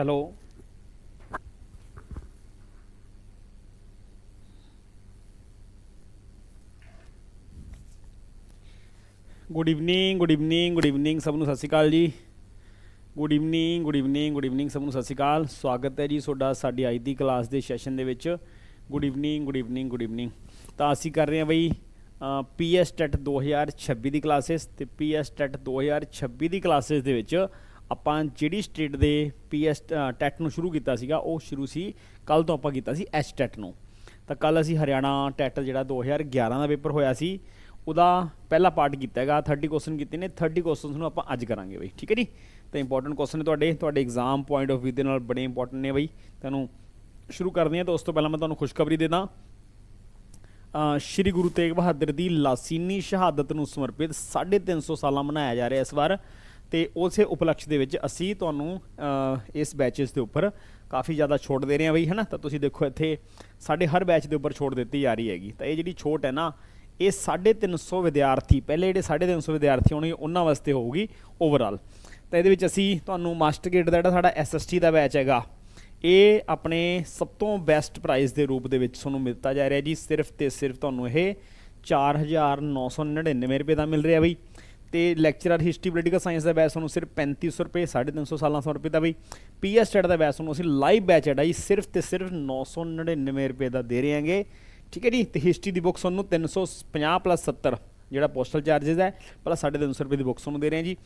Hello. Good evening good evening good evening ਸਭ ਨੂੰ ਸਤਿ ਸ਼੍ਰੀ ਅਕਾਲ ਜੀ। Good evening good evening good evening ਸਭ ਨੂੰ ਸਤਿ ਸ਼੍ਰੀ ਅਕਾਲ। ਸਵਾਗਤ ਹੈ ਜੀ ਤੁਹਾਡਾ ਸਾਡੀ ਅੱਜ ਦੀ ਕਲਾਸ ਦੇ ਸੈਸ਼ਨ ਦੇ ਵਿੱਚ। Good evening good evening good evening ਤਾਂ ਅਸੀਂ ਕਰ ਰਹੇ ਹਾਂ ਬਈ ਪੀਐਸ ਟੈਟ 2026 ਦੀ ਕਲਾਸਿਸ ਤੇ ਪੀਐਸ ਟੈਟ 2026 ਦੀ ਕਲਾਸਿਸ ਦੇ ਵਿੱਚ ਆਪਾਂ ਜਿਹੜੀ ਸਟੇਟ ਦੇ ਪੀਐਸ ਟੈਟ ਨੂੰ ਸ਼ੁਰੂ ਕੀਤਾ ਸੀਗਾ, ਉਹ ਸ਼ੁਰੂ ਸੀ ਕੱਲ ਤੋਂ ਆਪਾਂ ਕੀਤਾ ਸੀ ਐਚ ਟੈਟ ਨੂੰ। ਤਾਂ ਕੱਲ ਅਸੀਂ ਹਰਿਆਣਾ ਟੈਟ ਜਿਹੜਾ 2011 ਦਾ ਪੇਪਰ ਹੋਇਆ ਸੀ, ਉਹਦਾ ਪਹਿਲਾ ਪਾਰਟ ਕੀਤਾ ਹੈਗਾ 30 ਕੁਐਸਚਨ ਕੀਤੇ ਨੇ 30 ਕੁਐਸਚਨਸ ਨੂੰ ਆਪਾਂ ਅੱਜ ਕਰਾਂਗੇ ਬਈ, ਠੀਕ ਹੈ ਜੀ? ਤਾਂ ਇੰਪੋਰਟੈਂਟ ਕੁਐਸਚਨ ਨੇ ਤੁਹਾਡੇ ਤੁਹਾਡੇ ਐਗਜ਼ਾਮ ਪੁਆਇੰਟ ਆਫ View ਦੇ ਨਾਲ ਬੜੇ ਇੰਪੋਰਟੈਂਟ ਨੇ ਬਈ। ਤੁਹਾਨੂੰ ਸ਼ੁਰੂ ਕਰਦੇ ਹਾਂ, ਤਾਂ ਉਸ ਤੋਂ ਪਹਿਲਾਂ ਮੈਂ ਤੁਹਾਨੂੰ ਖੁਸ਼ਖਬਰੀ ਦੇ ਦਾਂ। ਸ਼੍ਰੀ ਗੁਰੂ ਤੇਗ ਬਹਾਦਰ ਦੀ ਲਾਸੀਨੀ ਸ਼ਹਾਦਤ ਨੂੰ ਸਮਰਪਿਤ 350 ਸਾਲਾਂ ਮਨਾਇਆ ਜਾ ਰਿਹਾ ਇਸ ਵਾਰ। ਤੇ ਉਸੇ ਉਪਲਕਸ਼ ਦੇ ਵਿੱਚ ਅਸੀਂ ਤੁਹਾਨੂੰ ਇਸ ਬੈਚਸ ਦੇ ਉੱਪਰ ਕਾਫੀ ਜ਼ਿਆਦਾ ਛੋਟ ਦੇ ਰਹੇ ਹਾਂ ਬਈ, ਹਨਾ? ਤਾਂ ਤੁਸੀਂ ਦੇਖੋ ਇੱਥੇ ਸਾਡੇ ਹਰ ਬੈਚ ਦੇ ਉੱਪਰ ਛੋਟ ਦਿੱਤੀ ਜਾ ਰਹੀ ਹੈਗੀ। ਤਾਂ ਇਹ ਜਿਹੜੀ ਛੋਟ ਹੈ ਨਾ, ਇਹ 350 ਵਿਦਿਆਰਥੀ, ਪਹਿਲੇ ਜਿਹੜੇ 350 ਵਿਦਿਆਰਥੀ ਹੋਣਗੇ, ਉਹਨਾਂ ਵਾਸਤੇ ਹੋਊਗੀ ਓਵਰਆਲ ਤਾਂ ਇਹਦੇ ਵਿੱਚ ਅਸੀਂ ਤੁਹਾਨੂੰ ਮਾਸਟਰ ਗੇਟ ਦਾ ਜਿਹੜਾ ਸਾਡਾ ਐਸਐਸਟੀ ਦਾ ਬੈਚ ਹੈਗਾ, ਇਹ ਆਪਣੇ ਸਭ ਤੋਂ ਬੈਸਟ ਪ੍ਰਾਈਸ ਦੇ ਰੂਪ ਦੇ ਵਿੱਚ ਤੁਹਾਨੂੰ ਮਿਲਤਾ ਜਾ ਰਿਹਾ ਜੀ। ਸਿਰਫ ਤੇ ਸਿਰਫ ਤੁਹਾਨੂੰ ਇਹ 4999 ਰੁਪਏ ਦਾ ਮਿਲ ਰਿਹਾ ਬਈ। ਤੇ ਲੈਕਚਰਰ ਹਿਸਟਰੀ ਪੋਲੀਟੀਕਲ ਸਾਇੰਸ ਦਾ ਬੈਚ ਤੁਹਾਨੂੰ ਸਿਰਫ 3500 ਰੁਪਏ 350 ਸਾਲਾਂ 100 ਰੁਪਏ ਦਾ ਬਈ ਪੀਐਸ ਸਟੇਟ ਦਾ ਬੈਚ ਤੁਹਾਨੂੰ ਅਸੀਂ ਲਾਈਵ ਬੈਚ ਹੈ ਜੀ, ਸਿਰਫ ਤੇ ਸਿਰਫ 999 ਰੁਪਏ ਦਾ ਦੇ ਰਹੇ ਹਾਂਗੇ। ਠੀਕ ਹੈ ਜੀ, ਤੇ ਹਿਸਟਰੀ ਦੀ ਬੁੱਕ ਤੁਹਾਨੂੰ 350 ਪਲੱਸ 70 ਜਿਹੜਾ ਪੋਸਟਲ ਚਾਰजेस ਹੈ ਪਲੱਸ 350 ਰੁਪਏ ਦੀ ਬੁੱਕਸ ਤੁਹਾਨੂੰ ਦੇ ਰਹੇ ਹਾਂ ਜੀ।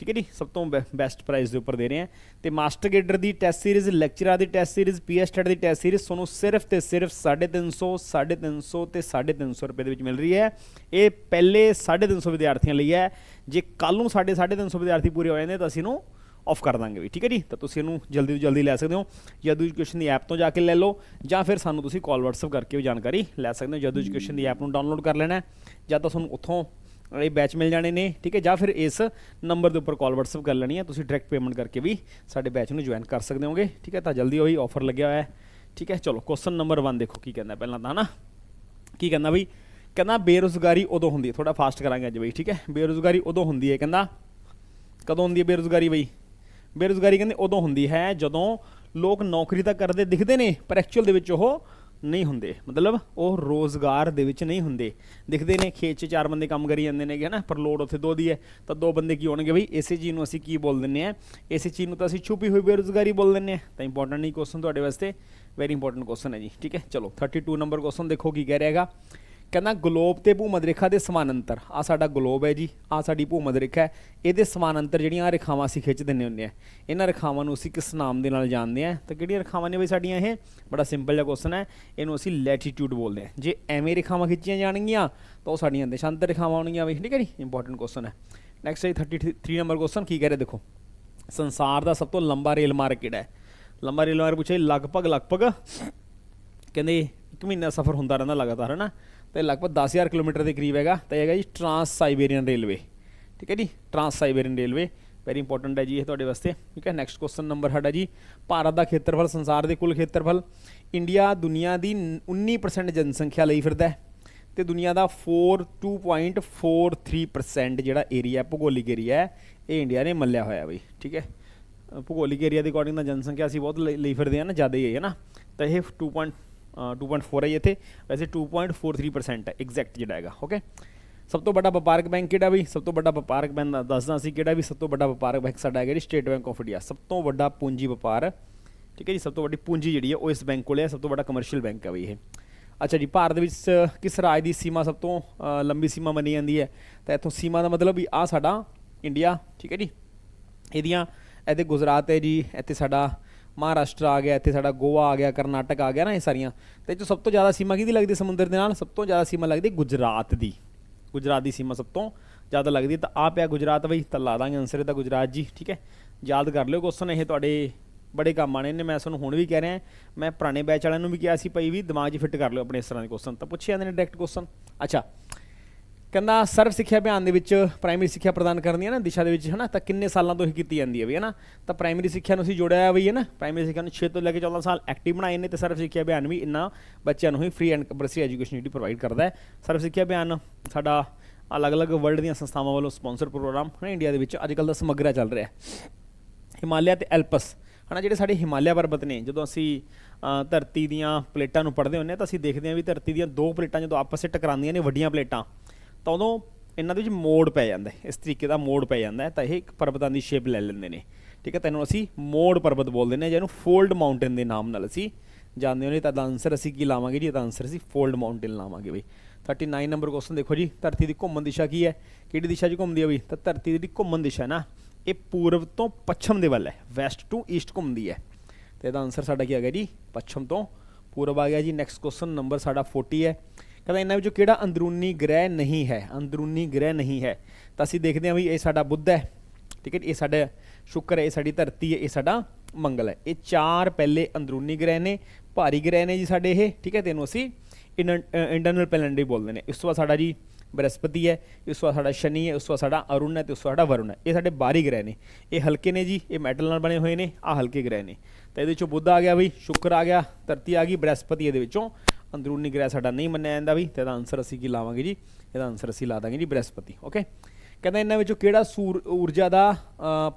ਠੀਕ ਹੈ ਜੀ, ਸਭ ਤੋਂ ਬੈਸਟ ਪ੍ਰਾਈਸ ਦੇ ਉੱਪਰ ਦੇ ਰਹੇ ਹਾਂ। ਤੇ ਮਾਸਟਰ ਗੇਡਰ ਦੀ ਟੈਸਟ ਸੀਰੀਜ਼ ਲੈਕਚਰਾਂ ਦੀ ਟੈਸਟ ਸੀਰੀਜ਼ ਪੀਐਸ ਟੈਟ ਦੀ ਟੈਸਟ ਸੀਰੀਜ਼ ਤੁਹਾਨੂੰ ਸਿਰਫ ਤੇ ਸਿਰਫ 350 350 ਤੇ 350 ਰੁਪਏ ਦੇ ਵਿੱਚ ਮਿਲ ਰਹੀ ਹੈ। ਇਹ ਪਹਿਲੇ 350 ਵਿਦਿਆਰਥੀਆਂ ਲਈ ਹੈ। ਜੇ ਕੱਲ ਨੂੰ ਸਾਡੇ 350 ਵਿਦਿਆਰਥੀ ਪੂਰੇ ਹੋ ਜਾਂਦੇ, ਤਾਂ ਅਸੀਂ ਇਹਨੂੰ ਆਫ ਕਰ ਦਾਂਗੇ ਵੀ, ਠੀਕ ਹੈ ਜੀ? ਤਾਂ ਤੁਸੀਂ ਇਹਨੂੰ ਜਲਦੀ ਤੋਂ ਜਲਦੀ ਲੈ ਸਕਦੇ ਹੋ। ਜਦੂ ਐਜੂਕੇਸ਼ਨ ਦੀ ਐਪ ਤੋਂ ਜਾ ਕੇ ਲੈ ਲਓ, ਜਾਂ ਫਿਰ ਸਾਨੂੰ ਤੁਸੀਂ ਕਾਲ WhatsApp ਕਰਕੇ ਵੀ ਜਾਣਕਾਰੀ ਲੈ ਸਕਦੇ ਹੋ। ਜਦੂ ਐਜੂਕੇਸ਼ਨ ਦੀ ਐਪ ਨੂੰ ਡਾਊਨਲੋਡ ਕਰ ਲੈਣਾ ਜਾਂ ਤਾਂ ਤੁਹਾਨੂੰ ਉੱਥੋਂ ਇਹ ਬੈਚ ਮਿਲ ਜਾਣੇ ਨੇ, ਠੀਕ ਹੈ? ਜਾਂ ਫਿਰ ਇਸ ਨੰਬਰ ਦੇ ਉੱਪਰ ਕਾਲ WhatsApp ਕਰ ਲੈਣੀ ਹੈ ਤੁਸੀਂ ਡਾਇਰੈਕਟ ਪੇਮੈਂਟ ਕਰਕੇ ਵੀ ਸਾਡੇ ਬੈਚ ਨੂੰ ਜੁਆਇਨ ਕਰ ਸਕਦੇ ਹੋਗੇ, ਠੀਕ ਹੈ? ਤਾਂ ਜਲਦੀ ਉਹੀ ਆਫਰ ਲੱਗਿਆ ਹੋਇਆ ਹੈ, ਠੀਕ ਹੈ? ਚਲੋ ਕੁਐਸਚਨ ਨੰਬਰ 1 ਦੇਖੋ ਕੀ ਕਹਿੰਦਾ ਪਹਿਲਾਂ ਤਾਂ, ਹਨਾ? ਕੀ ਕਹਿੰਦਾ ਬਈ? ਕਹਿੰਦਾ, ਬੇਰੁਜ਼ਗਾਰੀ ਉਦੋਂ ਹੁੰਦੀ ਹੈ। ਥੋੜਾ ਫਾਸਟ ਕਰਾਂਗੇ ਅੱਜ ਬਈ, ਠੀਕ ਹੈ? ਬੇਰੁਜ਼ਗਾਰੀ ਉਦੋਂ ਹੁੰਦੀ ਹੈ, ਕਹਿੰਦਾ। ਕਦੋਂ ਹੁੰਦੀ ਹੈ ਬੇਰੁਜ਼ਗਾਰੀ ਬਈ? ਬੇਰੁਜ਼ਗਾਰੀ ਕਹਿੰਦੇ ਉਦੋਂ ਹੁੰਦੀ ਹੈ ਜਦੋਂ ਲੋਕ ਨੌਕਰੀ ਤਾਂ ਕਰਦੇ ਦਿਖਦੇ ਨੇ, ਪਰ ਐਕਚੁਅਲ ਦੇ ਵਿੱਚ ਉਹ ਨਹੀਂ ਹੁੰਦੇ। ਮਤਲਬ ਉਹ ਰੋਜ਼ਗਾਰ ਦੇ ਵਿੱਚ ਨਹੀਂ ਹੁੰਦੇ। ਦਿਖਦੇ ਨੇ ਖੇਤ 'ਚ ਚਾਰ ਬੰਦੇ ਕੰਮ ਕਰੀ ਜਾਂਦੇ ਨੇ ਹਨਾ? ਪਰ ਲੋੜ ਉੱਥੇ ਦੋ ਦੀ ਹੈ। ਤਾਂ ਦੋ ਬੰਦੇ ਕੀ ਹੋਣਗੇ ਬਈ? ਇਸੇ ਚੀਜ਼ ਨੂੰ ਅਸੀਂ ਕੀ ਬੋਲ ਦਿੰਨੇ ਆ ਇਸੇ ਚੀਜ਼ ਨੂੰ ਤਾਂ ਅਸੀਂ ਛੁਪੀ ਹੋਈ ਬੇਰੁਜ਼ਗਾਰੀ ਬੋਲ ਦਿੰਨੇ ਆ ਤਾਂ ਇੰਪੋਰਟੈਂਟ ਨਹੀਂ ਕੁਐਸਚਨ ਤੁਹਾਡੇ ਵਾਸਤੇ ਵੈਰੀ ਇੰਪੋਰਟੈਂਟ ਕੁਐਸਚਨ ਹੈ ਜੀ। ਠੀਕ ਹੈ? ਚਲੋ 32 ਨੰਬਰ ਕੁਐਸਚਨ ਦੇਖੋ ਕੀ ਕਹਿ ਰਿਹਾ ਹੈਗਾ। ਕਹਿੰਦਾ ਗਲੋਬ ਤੇ ਭੂਮਧ ਰੇਖਾ ਦੇ ਸਮਾਨਾਂਤਰ। ਆ ਸਾਡਾ ਗਲੋਬ ਹੈ ਜੀ ਆ ਸਾਡੀ ਭੂਮਧ ਰੇਖਾ ਹੈ। ਇਹਦੇ ਸਮਾਨਾਂਤਰ ਜਿਹੜੀਆਂ ਆਹ ਰੇਖਾਵਾਂ ਅਸੀਂ ਖਿੱਚ ਦਿੰਨੇ ਹੁੰਦੇ ਆ ਇਹਨਾਂ ਰੇਖਾਵਾਂ ਨੂੰ ਅਸੀਂ ਕਿਸ ਨਾਮ ਦੇ ਨਾਲ ਜਾਣਦੇ ਆ ਤਾਂ ਕਿਹੜੀਆਂ ਰੇਖਾਵਾਂ ਨੇ ਬਈ ਸਾਡੀਆਂ ਇਹ? ਬੜਾ ਸਿੰਪਲ ਜਿਹਾ ਕੁਐਸਚਨ ਹੈ। ਇਹਨੂੰ ਅਸੀਂ ਲੈਟੀਟਿਊਡ ਬੋਲਦੇ ਆ ਜੇ ਐਵੇਂ ਰੇਖਾਵਾਂ ਖਿੱਚੀਆਂ ਜਾਣਗੀਆਂ, ਤਾਂ ਉਹ ਸਾਡੀਆਂ ਦਿਸ਼ਾਂਤਰ ਰੇਖਾਵਾਂ ਹੋਣਗੀਆਂ ਬਈ, ਠੀਕ ਹੈ ਜੀ? ਇੰਪੋਰਟੈਂਟ ਕੁਐਸਚਨ ਹੈ। ਨੈਕਸਟ ਹੈ 33 ਨੰਬਰ ਕੁਐਸਚਨ ਕੀ ਕਹਿ ਰਿਹਾ ਦੇਖੋ? ਸੰਸਾਰ ਦਾ ਸਭ ਤੋਂ ਲੰਬਾ ਰੇਲ ਮਾਰਗ ਕਿਹੜਾ ਹੈ? ਲੰਬਾ ਰੇਲ ਮਾਰਗ ਪੁੱਛਿਆ ਲਗਭਗ ਲਗਭਗ, ਕਹਿੰਦੇ ਇੱਕ ਮਹੀਨਾ ਸਫ਼ਰ ਹੁੰਦਾ ਰਹਿੰਦਾ ਲਗਾਤਾਰ, ਹੈ ਨਾ? ਤੇ ਲਗਭਗ 10000 ਕਿਲੋਮੀਟਰ ਦੇ ਕਰੀਬ ਹੈਗਾ ਤੇ ਹੈਗਾ ਜੀ ਟਰਾਂਸ ਸਾਈਬੇਰੀਅਨ ਰੇਲਵੇ ਠੀਕ ਹੈ ਜੀ? Trans Siberian railway very important ਹੈ ਜੀ ਇਹ ਤੁਹਾਡੇ ਵਾਸਤੇ। ਠੀਕ ਹੈ? ਨੈਕਸਟ ਕੁਐਸਚਨ ਨੰਬਰ ਸਾਡਾ ਜੀ, ਭਾਰਤ ਦਾ ਖੇਤਰਫਲ, ਸੰਸਾਰ ਦੇ ਕੁੱਲ ਖੇਤਰਫਲ। ਇੰਡੀਆ ਦੁਨੀਆ ਦੀ 19% ਜਨਸੰਖਿਆ ਲਈ ਫਿਰਦਾ ਹੈ ਤੇ ਦੁਨੀਆ ਦਾ 42.43% ਜਿਹੜਾ ਏਰੀਆ ਭੂਗੋਲਿਕ ਏਰੀਆ ਹੈ, ਇਹ ਇੰਡੀਆ ਨੇ ਮੱਲਿਆ ਹੋਇਆ ਬਈ। ਠੀਕ ਹੈ? ਭੂਗੋਲਿਕ ਏਰੀਆ ਦੇ ਅਕੋਰਡਿੰਗ ਤਾਂ ਜਨਸੰਖਿਆ ਅਸੀਂ ਬਹੁਤ ਲਈ ਲਈ ਫਿਰਦੇ ਆ ਨਾ, ਜ਼ਿਆਦਾ ਹੀ ਹੈ ਨਾ। ਤਾਂ ਇਹ 2. ਅ, 2.4 ਹੈ ਜੀ ਇੱਥੇ। ਵੈਸੇ 2.43% ਹੈ ਐਗਜ਼ੈਕਟ ਜਿਹੜਾ ਹੈਗਾ ਓਕੇ ਸਭ ਤੋਂ ਵੱਡਾ ਵਪਾਰਕ ਬੈਂਕ ਕਿਹੜਾ ਵੀ? ਸਭ ਤੋਂ ਵੱਡਾ ਵਪਾਰਕ ਬੈਂਕ ਦੱਸਦਾ ਸੀ ਕਿਹੜਾ ਵੀ? ਸਭ ਤੋਂ ਵੱਡਾ ਵਪਾਰਕ ਬੈਂਕ ਸਾਡਾ ਹੈਗਾ ਜੀ ਸਟੇਟ ਬੈਂਕ ਆਫ ਇੰਡੀਆ ਸਭ ਤੋਂ ਵੱਡਾ ਪੂੰਜੀ ਵਪਾਰ ਠੀਕ ਹੈ ਜੀ ਸਭ ਤੋਂ ਵੱਡੀ ਪੂੰਜੀ ਜਿਹੜੀ ਹੈ ਉਹ ਇਸ ਬੈਂਕ ਕੋਲੇ ਹੈ ਸਭ ਤੋਂ ਵੱਡਾ ਕਮਰਸ਼ੀਅਲ ਬੈਂਕ ਹੈ ਵੀ ਇਹ। ਅੱਛਾ ਜੀ ਭਾਰਤ ਵਿੱਚ ਕਿਸ ਰਾਜ ਦੀ ਸੀਮਾ ਸਭ ਤੋਂ ਲੰਬੀ ਸੀਮਾ ਮੰਨੀ ਜਾਂਦੀ ਹੈ? ਤਾਂ ਇੱਥੋਂ ਸੀਮਾ ਦਾ ਮਤਲਬ ਵੀ ਆ ਸਾਡਾ ਇੰਡੀਆ ਠੀਕ ਹੈ ਜੀ। ਇਹਦੀਆਂ ਇੱਥੇ ਗੁਜਰਾਤ ਹੈ ਜੀ ਇੱਥੇ ਸਾਡਾ ਮਹਾਰਾਸ਼ਟਰ ਆ ਗਿਆ, ਇੱਥੇ ਸਾਡਾ ਗੋਆ ਆ ਗਿਆ, ਕਰਨਾਟਕ ਆ ਗਿਆ ਨਾ ਇਹ ਸਾਰੀਆਂ। ਤੇ ਇਹ ਸਭ ਤੋਂ ਜ਼ਿਆਦਾ ਸੀਮਾ ਕਿਹਦੀ ਲੱਗਦੀ ਸਮੁੰਦਰ ਦੇ ਨਾਲ? ਸਭ ਤੋਂ ਜ਼ਿਆਦਾ ਸੀਮਾ ਲੱਗਦੀ ਗੁਜਰਾਤ ਦੀ। ਗੁਜਰਾਤ ਦੀ ਸੀਮਾ ਸਭ ਤੋਂ ਜ਼ਿਆਦਾ ਲੱਗਦੀ ਤਾਂ ਆ ਪਿਆ ਗੁਜਰਾਤ ਬਈ, ਤਾਂ ਲਾ ਦਾਂਗੇ ਆਨਸਰ ਇਹਦਾ ਗੁਜਰਾਤ ਜੀ, ਠੀਕ ਹੈ? ਯਾਦ ਕਰ ਲਿਓ ਕੁਐਸਚਨ ਇਹ ਤੁਹਾਡੇ ਬੜੇ ਕੰਮ ਆਣੇ ਨੇ, ਮੈਂ ਤੁਹਾਨੂੰ ਹੁਣ ਵੀ ਕਹਿ ਰਿਹਾ, ਮੈਂ ਪੁਰਾਣੇ ਬੈਚ ਵਾਲਿਆਂ ਨੂੰ ਵੀ ਕਿਹਾ ਸੀ, ਭਾਈ ਵੀ ਦਿਮਾਗ 'ਚ ਫਿੱਟ ਕਰ ਲਿਓ ਆਪਣੇ ਇਸ ਤਰ੍ਹਾਂ ਦੇ ਕੁਐਸਚਨ ਤਾਂ ਪੁੱਛੇ ਜਾਂਦੇ ਨੇ ਡਾਇਰੈਕਟ ਕੁਐਸਚਨ ਅੱਛਾ ਕਹਿੰਦਾ ਸਰਵ ਸਿੱਖਿਆ ਅਭਿਆਨ ਦੇ ਵਿੱਚ ਪ੍ਰਾਇਮਰੀ ਸਿੱਖਿਆ ਪ੍ਰਦਾਨ ਕਰਨੀ ਹੈ ਨਾ, ਦਿਸ਼ਾ ਦੇ ਵਿੱਚ ਹੈ ਨਾ ਤਾਂ ਕਿੰਨੇ ਸਾਲਾਂ ਤੋਂ ਇਹ ਕੀਤੀ ਜਾਂਦੀ ਹੈ ਵੀ ਹੈ ਨਾ ਤਾਂ ਪ੍ਰਾਇਮਰੀ ਸਿੱਖਿਆ ਨੂੰ ਅਸੀਂ ਜੋੜਿਆ ਵੀ ਹੈ ਨਾ ਪ੍ਰਾਇਮਰੀ ਸਿੱਖਿਆ ਨੂੰ 6 ਤੋਂ ਲੈ ਕੇ 14 ਸਾਲ ਐਕਟਿਵ ਬਣਾਏ ਨੇ ਤੇ ਸਰਵ ਸਿੱਖਿਆ ਅਭਿਆਨ ਵੀ ਇੰਨਾ ਬੱਚਿਆਂ ਨੂੰ ਹੀ ਫ੍ਰੀ ਐਂਡ ਕੰਪਲਸਰੀ ਐਜੂਕੇਸ਼ਨ ਜਿਹੜੀ ਪ੍ਰੋਵਾਈਡ ਕਰਦਾ ਹੈ। ਸਰਵ ਸਿੱਖਿਆ ਅਭਿਆਨ ਸਾਡਾ ਅਲੱਗ-ਅਲੱਗ ਵਰਲਡ ਦੀਆਂ ਸੰਸਥਾਵਾਂ ਵੱਲੋਂ ਸਪਾਂਸਰ ਪ੍ਰੋਗਰਾਮ ਹੈ ਇੰਡੀਆ ਦੇ ਵਿੱਚ ਅੱਜ ਕੱਲ੍ਹ ਦਾ ਸਮਗਰਾ ਚੱਲ ਰਿਹਾ ਹੈ। ਹਿਮਾਲਿਆ ਤੇ ਐਲਪਸ, ਹਨਾ, ਜਿਹੜੇ ਸਾਡੇ ਹਿਮਾਲਿਆ ਪਰਬਤ ਨੇ, ਜਦੋਂ ਅਸੀਂ ਧਰਤੀ ਦੀਆਂ ਪਲੇਟਾਂ ਨੂੰ ਪੜ੍ਹਦੇ ਹੁੰਦੇ ਹਾਂ ਤਾਂ ਅਸੀਂ ਦੇਖਦੇ ਹਾਂ ਵੀ ਧਰਤੀ ਦੀਆਂ ਦੋ ਪਲੇਟਾਂ ਜਦੋਂ ਆਪਸ ਵਿੱਚ ਟਕਰਾਉਂਦੀਆਂ ਨੇ, ਵੱਡੀਆਂ ਪਲੇਟਾਂ। ਤਾਂ ਉਦੋਂ ਇਹਨਾਂ ਦੇ ਵਿੱਚ ਮੋੜ ਪੈ ਜਾਂਦਾ ਇਸ ਤਰੀਕੇ ਦਾ ਮੋੜ ਪੈ ਜਾਂਦਾ ਤਾਂ ਇਹ ਇੱਕ ਪਰਬਤਾਂ ਦੀ ਸ਼ੇਪ ਲੈ ਲੈਂਦੇ ਨੇ। ਠੀਕ ਹੈ ਤੈਨੂੰ ਅਸੀਂ ਮੋੜ ਪਰਬਤ ਬੋਲਦੇ ਨੇ ਜਿਹਨੂੰ ਫੋਲਡ ਮਾਊਂਟੇਨ ਦੇ ਨਾਮ ਨਾਲ ਅਸੀਂ ਜਾਣਦੇ ਹਾਂ ਤਾਂ ਆਨਸਰ ਅਸੀਂ ਕੀ ਲਾਵਾਂਗੇ ਜੀ? ਇਹਦਾ ਆਨਸਰ ਅਸੀਂ ਫੋਲਡ ਮਾਊਂਟੇਨ ਲਾਵਾਂਗੇ ਬਈ। 39 ਨੰਬਰ ਕੁਐਸਚਨ ਦੇਖੋ ਜੀ, ਧਰਤੀ ਦੀ ਘੁੰਮਣ ਦਿਸ਼ਾ ਕੀ ਹੈ? ਕਿਹੜੀ ਦਿਸ਼ਾ 'ਚ ਘੁੰਮਦੀ ਹੈ ਬਈ? ਤਾਂ ਧਰਤੀ ਦੀ ਜਿਹੜੀ ਘੁੰਮਣ ਦਿਸ਼ਾ ਨਾ, ਇਹ ਪੂਰਬ ਤੋਂ ਪੱਛਮ ਦੇ ਵੱਲ ਹੈ। ਵੈਸਟ ਟੂ ਈਸਟ ਘੁੰਮਦੀ ਹੈ। ਤੇ ਇਹਦਾ ਆਨਸਰ ਸਾਡਾ ਕੀ ਆ ਗਿਆ ਜੀ? ਪੱਛਮ ਤੋਂ ਪੂਰਬ ਆ ਗਿਆ ਜੀ। ਨੈਕਸਟ ਕੁਐਸਚਨ ਨੰਬਰ ਸਾਡਾ 40 ਹੈ। ਕਹਿੰਦਾ ਇਹਨਾਂ ਵਿੱਚੋਂ ਕਿਹੜਾ ਅੰਦਰੂਨੀ ਗ੍ਰਹਿ ਨਹੀਂ ਹੈ, ਅੰਦਰੂਨੀ ਗ੍ਰਹਿ ਨਹੀਂ ਹੈ। ਤਾਂ ਅਸੀਂ ਦੇਖਦੇ ਹਾਂ ਵੀ ਇਹ ਸਾਡਾ ਬੁੱਧ ਹੈ, ਠੀਕ ਹੈ ਇਹ ਸਾਡਾ ਸ਼ੁੱਕਰ ਹੈ, ਇਹ ਸਾਡੀ ਧਰਤੀ ਹੈ, ਇਹ ਸਾਡਾ ਮੰਗਲ ਹੈ। ਇਹ ਚਾਰ ਪਹਿਲੇ ਅੰਦਰੂਨੀ ਗ੍ਰਹਿ ਨੇ, ਭਾਰੀ ਗ੍ਰਹਿ ਨੇ ਜੀ ਸਾਡੇ ਇਹ, ਠੀਕ ਹੈ? ਤੈਨੂੰ ਅਸੀਂ ਇੰਟਰਨਲ ਪਲੈਨੇਟਰੀ ਬੋਲਦੇ ਨੇ। ਇਸ ਤੋਂ ਬਾਅਦ ਸਾਡਾ ਜੀ ਬ੍ਰਹਸਪਤੀ ਹੈ, ਇਸ ਤੋਂ ਬਾਅਦ ਸਾਡਾ ਸ਼ਨੀ ਹੈ, ਉਸ ਤੋਂ ਬਾਅਦ ਸਾਡਾ ਅਰੁਣ ਹੈ ਤੇ ਉਸ ਤੋਂ ਸਾਡਾ ਵਰੁਣ ਹੈ। ਇਹ ਸਾਡੇ ਬਾਹਰੀ ਗ੍ਰਹਿ ਨੇ। ਇਹ ਹਲਕੇ ਨੇ ਜੀ, ਇਹ ਮੈਟਲ ਨਾਲ ਬਣੇ ਹੋਏ ਨੇ ਆ ਹਲਕੇ ਗ੍ਰਹਿ ਨੇ। ਤਾਂ ਇਹਦੇ ਵਿੱਚੋਂ ਬੁੱਧ ਆ ਗਿਆ ਬਈ, ਸ਼ੁੱਕਰ ਆ ਗਿਆ, ਧਰਤੀ ਆ ਗਈ, ਬ੍ਰਹਸਪਤੀ ਇਹਦੇ ਵਿੱਚੋਂ। ਅੰਦਰੂਨੀ ਗ੍ਰਹਿ ਸਾਡਾ ਨਹੀਂ ਮੰਨਿਆ ਜਾਂਦਾ ਵੀ, ਤੇ ਇਹਦਾ ਆਨਸਰ ਅਸੀਂ ਕੀ ਲਾਵਾਂਗੇ ਜੀ? ਇਹਦਾ ਆਨਸਰ ਅਸੀਂ ਲਾ ਦਾਂਗੇ ਜੀ ਬ੍ਰਹਿਸਪਤੀ ਓਕੇ ਕਹਿੰਦਾ ਇਹਨਾਂ ਵਿੱਚੋਂ ਕਿਹੜਾ ਸੂਰ, ਊਰਜਾ ਦਾ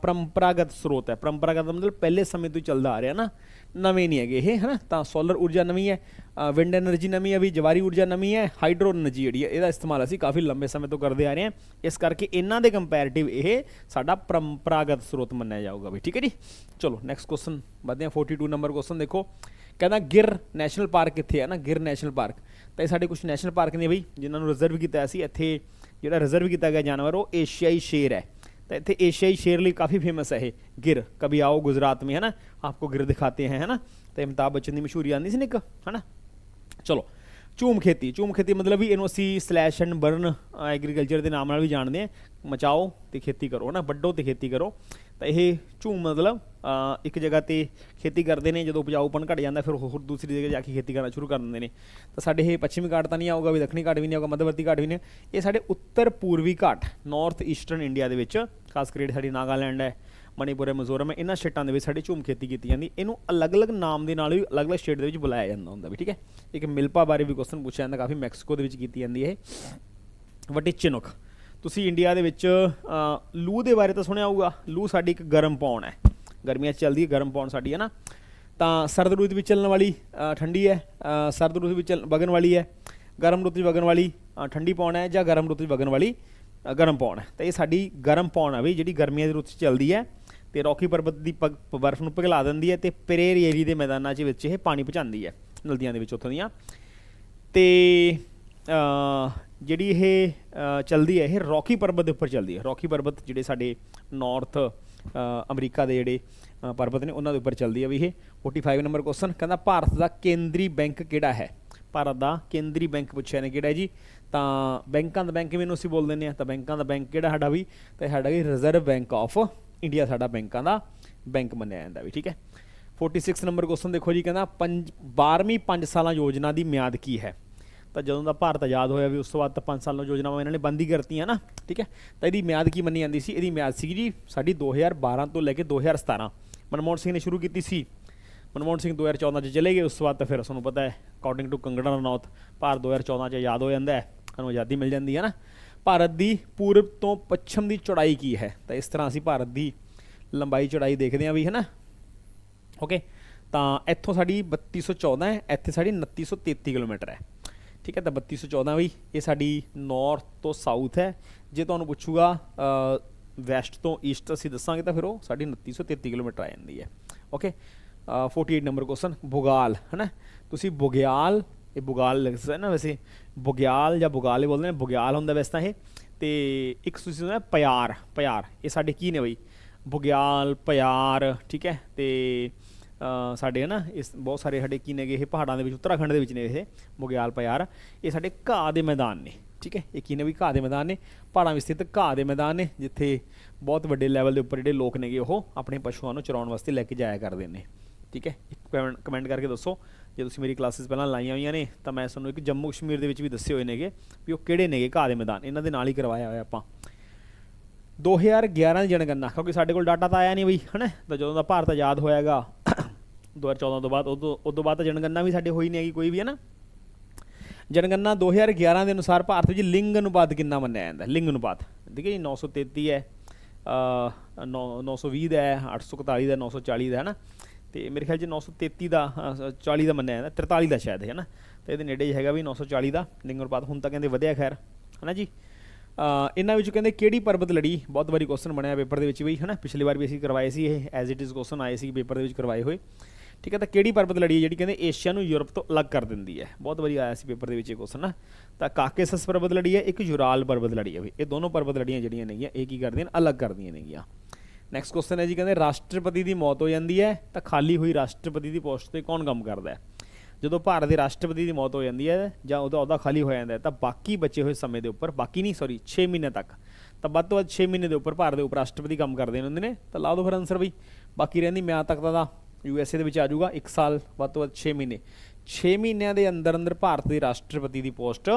ਪਰੰਪਰਾਗਤ ਸਰੋਤ ਹੈ? ਪਰੰਪਰਾਗਤ ਮਤਲਬ ਪਹਿਲੇ ਸਮੇਂ ਤੋਂ ਚੱਲਦਾ ਆ ਰਿਹਾ ਨਾ। ਨਵੇਂ ਨਹੀਂ ਹੈਗੇ ਇਹ, ਹਨਾ? ਤਾਂ ਸੋਲਰ ਊਰਜਾ ਨਵੀਂ ਹੈ ਵਿੰਡ એનર્ਜੀ ਨਵੀਂ ਹੈ ਵੀ, ਜਵਾਰੀ ਊਰਜਾ ਨਵੀਂ ਹੈ ਹਾਈਡਰੋ એનર્ਜੀ ਜਿਹੜੀ ਹੈ, ਇਹਦਾ ਇਸਤੇਮਾਲ ਅਸੀਂ ਕਾਫੀ ਲੰਬੇ ਸਮੇਂ ਤੋਂ ਕਰਦੇ ਆ ਰਹੇ ਹਾਂ। ਇਸ ਕਰਕੇ ਇਹਨਾਂ ਦੇ ਕੰਪੈਰੀਟਿਵ ਇਹ ਸਾਡਾ ਪਰੰਪਰਾਗਤ ਸਰੋਤ ਮੰਨਿਆ ਜਾਊਗਾ ਵੀ, ਠੀਕ ਹੈ ਜੀ? ਚਲੋ ਨੈਕਸਟ ਕੁਐਸਚਨ ਵਧਦੇ ਹਾਂ 42 ਨੰਬਰ ਕੁਐਸਚਨ ਦੇਖੋ। ਕਹਿੰਦਾ ਗਿਰ ਨੈਸ਼ਨਲ ਪਾਰਕ ਕਿੱਥੇ ਹੈ ਨਾ ਗਿਰ ਨੈਸ਼ਨਲ ਪਾਰਕ ਤਾਂ ਇਹ ਸਾਡੇ ਕੁਝ ਨੈਸ਼ਨਲ ਪਾਰਕ ਨੇ ਬਈ ਜਿਨ੍ਹਾਂ ਨੂੰ ਰਿਜ਼ਰਵ ਕੀਤਾ ਸੀ ਇੱਥੇ ਜਿਹੜਾ ਰਿਜ਼ਰਵ ਕੀਤਾ ਗਿਆ ਜਾਨਵਰ ਉਹ ਏਸ਼ੀਆਈ ਸ਼ੇਰ ਹੈ तो इतने एशियाई शेर लिए काफ़ी फेमस है ये गिर कभी आओ गुजरात में है ना आपको गिर दिखाते हैं है ना तो अमिताभ बच्चन की मशहूरी आती सी ना एक है ना ਚਲੋ ਝੂਮ ਖੇਤੀ ਝੂਮ ਖੇਤੀ ਮਤਲਬ ਵੀ ਇਹਨੂੰ ਅਸੀਂ ਸਲੈਸ਼ ਐਂਡ ਬਰਨ ਐਗਰੀਕਲਚਰ ਦੇ ਨਾਮ ਨਾਲ ਵੀ ਜਾਣਦੇ ਹਾਂ ਮਚਾਓ ਤੇ ਖੇਤੀ ਕਰੋ ਨਾ ਵੱਡੋ ਤੇ ਖੇਤੀ ਕਰੋ ਤਾਂ ਇਹ ਝੂਮ ਮਤਲਬ ਇੱਕ ਜਗ੍ਹਾ ਤੇ ਖੇਤੀ ਕਰਦੇ ਨੇ, ਜਦੋਂ ਉਪਜਾਊਪਨ ਘਟ ਜਾਂਦਾ, ਫਿਰ ਹੋਰ ਦੂਸਰੀ ਜਗ੍ਹਾ ਜਾ ਕੇ ਖੇਤੀ ਕਰਨਾ ਸ਼ੁਰੂ ਕਰ ਦਿੰਦੇ ਨੇ। ਤਾਂ ਸਾਡੇ ਇਹ ਪੱਛਮੀ ਘਾਟ ਤਾਂ ਨਹੀਂ ਆਊਗਾ, ਵੀ ਦੱਖਣੀ ਘਾਟ ਵੀ ਨਹੀਂ ਆਊਗਾ, ਮੱਧਵਰਤੀ ਘਾਟ ਵੀ ਨਹੀਂ ਇਹ ਸਾਡੇ ਉੱਤਰ ਪੂਰਬੀ ਘਾਟ ਨਾਰਥ ਈਸਟਰਨ ਇੰਡੀਆ ਦੇ ਵਿੱਚ, ਖਾਸ ਕਰਕੇ ਜਿਹੜੀ ਸਾਡੀ ਨਾਗਾਲੈਂਡ ਹੈ, ਮਣੀਪੁਰ ਹੈ, ਮਿਜ਼ੋਰਮ ਹੈ, ਇਹਨਾਂ ਸਟੇਟਾਂ ਦੇ ਵਿੱਚ ਸਾਡੀ ਝੂਮ ਖੇਤੀ ਕੀਤੀ ਜਾਂਦੀ। ਇਹਨੂੰ ਅਲੱਗ-ਅਲੱਗ ਨਾਮ ਦੇ ਨਾਲ ਵੀ, ਅਲੱਗ-ਅਲੱਗ ਸਟੇਟ ਦੇ ਵਿੱਚ ਬੁਲਾਇਆ ਜਾਂਦਾ ਹੁੰਦਾ ਵੀ, ਠੀਕ ਹੈ? ਇੱਕ ਮਿਲਪਾ ਬਾਰੇ ਵੀ ਕੁਐਸਚਨ ਪੁੱਛਿਆ ਜਾਂਦਾ, ਕਾਫੀ ਮੈਕਸੀਕੋ ਦੇ ਵਿੱਚ ਕੀਤੀ ਜਾਂਦੀ ਹੈ ਇਹ। ਵੱਡੀ ਚਿਨੁਕ। ਤੁਸੀਂ ਇੰਡੀਆ ਦੇ ਵਿੱਚ ਲੂ ਦੇ ਬਾਰੇ ਤਾਂ ਸੁਣਿਆ ਹੋਊਗਾ। ਲੂ ਸਾਡੀ ਇੱਕ ਗਰਮ ਪੌਣ ਹੈ। ਗਰਮੀਆਂ 'ਚ ਚੱਲਦੀ ਹੈ, ਗਰਮ ਪੌਣ ਸਾਡੀ, ਹੈ ਨਾ? ਤਾਂ ਸਰਦ ਰੁੱਤ ਵਿੱਚ ਚੱਲਣ ਵਾਲੀ ਠੰਡੀ ਹੈ। ਸਰਦ ਰੁੱਤ ਵਿੱਚ ਚੱਲ- ਵਗਣ ਵਾਲੀ ਹੈ। ਗਰਮ ਰੁੱਤ ਵਿੱਚ ਵਗਣ ਵਾਲੀ ਠੰਡੀ ਪੌਣ ਹੈ ਜਾਂ ਗਰਮ ਰੁੱਤ ਵਿੱਚ ਵਗਣ ਵਾਲੀ ਗਰਮ ਪੌਣ ਹੈ। ਤਾਂ ਇਹ ਸਾਡੀ ਗਰਮ ਪੌਣ ਆ ਵੀ ਜਿਹੜੀ ਗਰਮੀਆਂ ਦੀ ਰੁੱਤ 'ਚ ਚੱਲਦੀ ਹੈ। ਤੇ ਰੌਕੀ ਪਰਬਤ ਦੀ ਪਗ- ਬਰਫ਼ ਨੂੰ ਪਿਘਲਾ ਦਿੰਦੀ ਹੈ ਤੇ ਪਰੇਰ ਏਰੀ ਦੇ ਮੈਦਾਨਾਂ 'ਚ ਵਿੱਚ ਇਹ ਪਾਣੀ ਪਹੁੰਚਾਉਂਦੀ ਹੈ, ਨਦੀਆਂ ਦੇ ਵਿੱਚ ਉੱਥੋਂ ਦੀਆਂ। ਤੇ ਜਿਹੜੀ ਇਹ ਚੱਲਦੀ ਹੈ, ਇਹ ਰੌਕੀ ਪਰਬਤ ਦੇ ਉੱਪਰ ਚੱਲਦੀ ਹੈ। ਰੌਕੀ ਪਰਬਤ ਜਿਹੜੇ ਸਾਡੇ ਨਾਰਥ ਅਮਰੀਕਾ ਦੇ ਜਿਹੜੇ ਪਰਬਤ ਨੇ, ਉਹਨਾਂ ਦੇ ਉੱਪਰ ਚੱਲਦੀ ਹੈ ਵੀ ਇਹ। 45 ਨੰਬਰ ਕੁਐਸਚਨ ਕਹਿੰਦਾ ਭਾਰਤ ਦਾ ਕੇਂਦਰੀ ਬੈਂਕ ਕਿਹੜਾ ਹੈ? ਭਾਰਤ ਦਾ ਕੇਂਦਰੀ ਬੈਂਕ ਪੁੱਛਿਆ ਨੇ, ਕਿਹੜਾ ਜੀ? ਤਾਂ ਬੈਂਕਾਂ ਦਾ ਬੈਂਕ ਵੀ ਨੂੰ ਅਸੀਂ ਬੋਲ ਦਿੰਦੇ ਆ ਤਾਂ ਬੈਂਕਾਂ ਦਾ ਬੈਂਕ ਕਿਹੜਾ ਸਾਡਾ ਵੀ? ਤਾਂ ਸਾਡਾ ਵੀ ਰਿਜ਼ਰਵ ਬੈਂਕ ਆਫ ਇੰਡੀਆ ਸਾਡਾ ਬੈਂਕਾਂ ਦਾ ਬੈਂਕ ਮੰਨਿਆ ਜਾਂਦਾ ਵੀ, ਠੀਕ ਹੈ? 46 ਨੰਬਰ ਕੁਐਸਚਨ ਦੇਖੋ ਜੀ, ਕਹਿੰਦਾ 12ਵੀਂ 5 ਸਾਲਾਂ ਯੋਜਨਾ ਦੀ ਮਿਆਦ ਕੀ ਹੈ? ਤਾਂ ਜਦੋਂ ਦਾ ਭਾਰਤ ਆਜ਼ਾਦ ਹੋਇਆ ਵੀ ਉਸ ਤੋਂ ਬਾਅਦ ਤਾਂ 5 ਸਾਲਾਂ ਯੋਜਨਾਵਾਂ ਇਹਨਾਂ ਨੇ ਬੰਦ ਹੀ ਕਰਤੀਆਂ ਨਾ, ਠੀਕ ਹੈ? ਤਾਂ ਇਹਦੀ ਮਿਆਦ ਕੀ ਮੰਨੀ ਜਾਂਦੀ ਸੀ? ਇਹਦੀ ਮਿਆਦ ਸੀਗੀ ਜੀ ਸਾਡੀ 2012 ਤੋਂ ਲੈ ਕੇ 2017 ਮਨਮੋਹਨ ਸਿੰਘ ਨੇ ਸ਼ੁਰੂ ਕੀਤੀ ਸੀ। ਮਨਮੋਹਨ ਸਿੰਘ 2014 ਚ ਚਲੇ ਗਏ, ਉਸ ਤੋਂ ਬਾਅਦ ਤਾਂ ਫਿਰ ਤੁਹਾਨੂੰ ਪਤਾ ਹੈ ਅਕੋਰਡਿੰਗ ਟੂ ਕੰਗਣਾ ਰਣੌਤ, ਭਾਰਤ 2014 ਚ ਆਜ਼ਾਦ ਹੋ ਜਾਂਦਾ ਹੈ ਸਾਨੂੰ ਆਜ਼ਾਦੀ ਮਿਲ ਜਾਂਦੀ ਹੈ ਨਾ। ਭਾਰਤ ਦੀ ਪੂਰਬ ਤੋਂ ਪੱਛਮ ਦੀ ਚੌੜਾਈ ਕੀ ਹੈ? ਤਾਂ ਇਸ ਤਰ੍ਹਾਂ ਅਸੀਂ ਭਾਰਤ ਦੀ ਲੰਬਾਈ ਚੌੜਾਈ ਦੇਖਦੇ ਹਾਂ ਵੀ, ਹੈ ਨਾ? ਓਕੇ ਤਾਂ ਇੱਥੋਂ ਸਾਡੀ 3214 ਹੈ, ਇੱਥੇ ਸਾਡੀ 2933 ਕਿਲੋਮੀਟਰ ਹੈ। ਠੀਕ ਹੈ, ਤਾਂ 3214 ਵੀ, ਇਹ ਸਾਡੀ ਨਾਰਥ ਤੋਂ ਸਾਊਥ ਹੈ। ਜੇ ਤੁਹਾਨੂੰ ਪੁੱਛੂਗਾ ਵੈਸਟ ਤੋਂ ਈਸਟ ਅਸੀਂ ਦੱਸਾਂਗੇ, ਤਾਂ ਫਿਰ ਉਹ ਸਾਡੀ 2933 ਕਿਲੋਮੀਟਰ ਆ ਜਾਂਦੀ ਹੈ। ਓਕੇ 48 ਨੰਬਰ ਕੁਐਸਚਨ ਬੁਗਾਲ ਹੈਨਾ? ਤੁਸੀਂ ਬੁਗਿਆਲ ਇਹ ਬੁਗਾਲ ਲੱਗਦਾ ਨਾ ਵੈਸੇ। ਬੁਗਿਆਲ ਜਾਂ ਬੁਗਾਲ ਹੀ ਬੋਲਦੇ ਨੇ ਬੁਗਿਆਲ ਹੁੰਦਾ ਵੈਸੇ ਤਾਂ ਇਹ। ਤੇ ਇੱਕ ਤੁਸੀਂ ਸੁਣਿਆ, ਪਿਆਰ ਪਿਆਰ, ਇਹ ਸਾਡੇ ਕੀ ਨੇ ਬਈ? ਬੁਗਿਆਲ ਪਿਆਰ, ਠੀਕ ਹੈ? ਤੇ ਸਾਡੇ ਨਾ ਇਸ ਬਹੁਤ ਸਾਰੇ ਸਾਡੇ ਕੀ ਨੇਗੇ ਇਹ ਪਹਾੜਾਂ ਦੇ ਵਿੱਚ, ਉੱਤਰਾਖੰਡ ਦੇ ਵਿੱਚ ਨੇ ਇਹ, ਮੁਗਿਆਲ ਪਿਆਰ। ਇਹ ਸਾਡੇ ਘਾਹ ਦੇ ਮੈਦਾਨ ਨੇ, ਠੀਕ ਹੈ? ਇਹ ਕੀ ਨੇ ਵੀ ਘਾਹ ਦੇ ਮੈਦਾਨ ਨੇ? ਪਹਾੜਾਂ ਵਿੱਚ ਸਥਿਤ ਘਾਹ ਦੇ ਮੈਦਾਨ ਨੇ, ਜਿੱਥੇ ਬਹੁਤ ਵੱਡੇ ਲੈਵਲ ਦੇ ਉੱਪਰ ਜਿਹੜੇ ਲੋਕ ਨੇਗੇ ਉਹ ਆਪਣੇ ਪਸ਼ੂਆਂ ਨੂੰ ਚਰਾਉਣ ਵਾਸਤੇ ਲੈ ਕੇ ਜਾਇਆ ਕਰਦੇ ਨੇ, ਠੀਕ ਹੈ? ਇੱਕ ਕਮੈਂਟ ਕਰਕੇ ਦੱਸੋ, ਜੇ ਤੁਸੀਂ ਮੇਰੀ ਕਲਾਸਿਸ ਪਹਿਲਾਂ ਲਾਈਆਂ ਹੋਈਆਂ ਨੇ, ਤਾਂ ਮੈਂ ਤੁਹਾਨੂੰ ਇੱਕ ਜੰਮੂ ਕਸ਼ਮੀਰ ਦੇ ਵਿੱਚ ਵੀ ਦੱਸੇ ਹੋਏ ਨੇਗੇ ਵੀ ਉਹ ਕਿਹੜੇ ਨੇਗੇ ਘਾਹ ਦੇ ਮੈਦਾਨ। ਇਹਨਾਂ ਦੇ ਨਾਲ ਹੀ ਕਰਵਾਇਆ ਹੋਇਆ ਆਪਾਂ। 2011 ਦੀ ਜਨਗਣਨਾ, ਕਿਉਂਕਿ ਸਾਡੇ ਕੋਲ ਡਾਟਾ ਤਾਂ ਆਇਆ ਨਹੀਂ ਬਈ, ਹਨਾ? ਤਾਂ ਜਦੋਂ ਦਾ ਭਾਰਤ ਆਜ਼ਾਦ ਹੋਇਆਗਾ 2014 ਤੋਂ ਬਾਅਦ ਉਦੋਂ ਉਦੋਂ ਬਾਅਦ ਤਾਂ ਜਨਗਣਨਾ ਵੀ ਸਾਡੇ ਹੋਈ ਨਹੀਂ ਹੈਗੀ ਕੋਈ ਵੀ ਹੈ ਨਾ? ਜਨਗਣਨਾ 2011 ਦੇ ਅਨੁਸਾਰ ਭਾਰਤ ਵਿੱਚ ਲਿੰਗ ਅਨੁਪਾਤ ਕਿੰਨਾ ਮੰਨਿਆ ਜਾਂਦਾ ਲਿੰਗ ਅਨੁਪਾਤ। ਠੀਕ ਹੈ ਜੀ 933 ਹੈ ਅ, ਨੌ- 920 ਦਾ ਹੈ 841 ਦਾ 940 ਦਾ ਹੈ ਨਾ? ਤੇ ਮੇਰੇ ਖਿਆਲ 'ਚ 933 ਦਾ ਅ, 40 ਦਾ ਮੰਨਿਆ ਜਾਂਦਾ 43 ਦਾ ਸ਼ਾਇਦ ਹੈ ਨਾ? ਤੇ ਇਹਦੇ ਨੇੜੇ ਹੀ ਹੈਗਾ ਵੀ 940 ਦਾ ਲਿੰਗ ਅਨੁਪਾਤ ਹੁਣ ਤਾਂ ਕਹਿੰਦੇ ਵਧਿਆ ਖੈਰ ਹੈ ਨਾ ਜੀ? ਇਹਨਾਂ ਵਿੱਚੋਂ ਕਹਿੰਦੇ ਕਿਹੜੀ ਪਰਬਤ ਲੜੀ? ਬਹੁਤ ਵਾਰੀ ਕੁਐਸਚਨ ਬਣਿਆ ਪੇਪਰ ਦੇ ਵਿੱਚ ਵੀ ਹੈ ਨਾ? ਪਿਛਲੀ ਵਾਰ ਵੀ ਅਸੀਂ ਕਰਵਾਏ ਸੀ ਇਹ ਐਜ਼ ਇਟ ਇਜ਼ ਕੁਐਸਚਨ ਆਏ ਸੀ ਪੇਪਰ ਦੇ ਵਿੱਚ ਕਰਵਾਏ ਹੋਏ। ਠੀਕ ਹੈ, ਤਾਂ ਕਿਹੜੀ ਪਰਬਤ ਲੜੀ ਹੈ ਜਿਹੜੀ ਕਹਿੰਦੇ ਏਸ਼ੀਆ ਨੂੰ ਯੂਰਪ ਤੋਂ ਅਲੱਗ ਕਰ ਦਿੰਦੀ ਹੈ? ਬਹੁਤ ਵਧੀਆ ਆਇਆ ਸੀ ਪੇਪਰ ਦੇ ਵਿੱਚ ਇਹ ਕੁਐਸਚਨ ਨਾ। ਤਾਂ ਕਾਕੇਸਸ ਪਰਬਤ ਲੜੀ ਹੈ, ਇੱਕ ਯੂਰਾਲ ਪਰਬਤ ਲੜੀ ਹੈ ਵੀ। ਇਹ ਦੋਨੋਂ ਪਰਬਤ ਲੜੀਆਂ ਜਿਹੜੀਆਂ ਨੇਗੀਆਂ, ਇਹ ਕੀ ਕਰਦੀਆਂ ਅਲੱਗ ਕਰਦੀਆਂ ਨੇਗੀਆਂ। ਨੈਕਸਟ ਕੁਐਸਚਨ ਹੈ ਜੀ, ਕਹਿੰਦੇ ਰਾਸ਼ਟਰਪਤੀ ਦੀ ਮੌਤ ਹੋ ਜਾਂਦੀ ਹੈ, ਤਾਂ ਖਾਲੀ ਹੋਈ ਰਾਸ਼ਟਰਪਤੀ ਦੀ ਪੋਸਟ ਤੇ ਕੌਣ ਕੰਮ ਕਰਦਾ ਹੈ? ਜਦੋਂ ਭਾਰਤ ਦੇ ਰਾਸ਼ਟਰਪਤੀ ਦੀ ਮੌਤ ਹੋ ਜਾਂਦੀ ਹੈ ਜਾਂ ਉਹਦਾ ਅਹੁਦਾ ਖਾਲੀ ਹੋ ਜਾਂਦਾ ਹੈ, ਤਾਂ ਬਾਕੀ ਬਚੇ ਹੋਏ ਸਮੇਂ ਦੇ ਉੱਪਰ, ਬਾਕੀ ਨਹੀਂ ਸੌਰੀ 6 ਮਹੀਨੇ ਤੱਕ, ਤਾਂ ਵੱਧ ਤੋਂ ਵੱਧ 6 ਮਹੀਨੇ ਦੇ ਉੱਪਰ ਭਾਰਤ ਦੇ ਉਪ ਰਾਸ਼ਟਰਪਤੀ ਕੰਮ ਕਰਦੇ ਨੇ ਹੁੰਦੇ ਨੇ। ਤਾਂ ਲਾ ਦਿਓ ਫਿਰ ਆਨਸਰ ਬਈ। ਬਾਕੀ ਰਹਿੰਦੀ ਮਿਆਦ ਤੱਕ ਦਾ। ਯੂ ਐਸ ਏ ਦੇ ਵਿੱਚ ਆ ਜਾਊਗਾ 1 ਸਾਲ ਵੱਧ ਤੋਂ ਵੱਧ 6 ਮਹੀਨੇ। 6 ਮਹੀਨਿਆਂ ਦੇ ਅੰਦਰ ਅੰਦਰ ਭਾਰਤ ਦੇ ਰਾਸ਼ਟਰਪਤੀ ਦੀ ਪੋਸਟ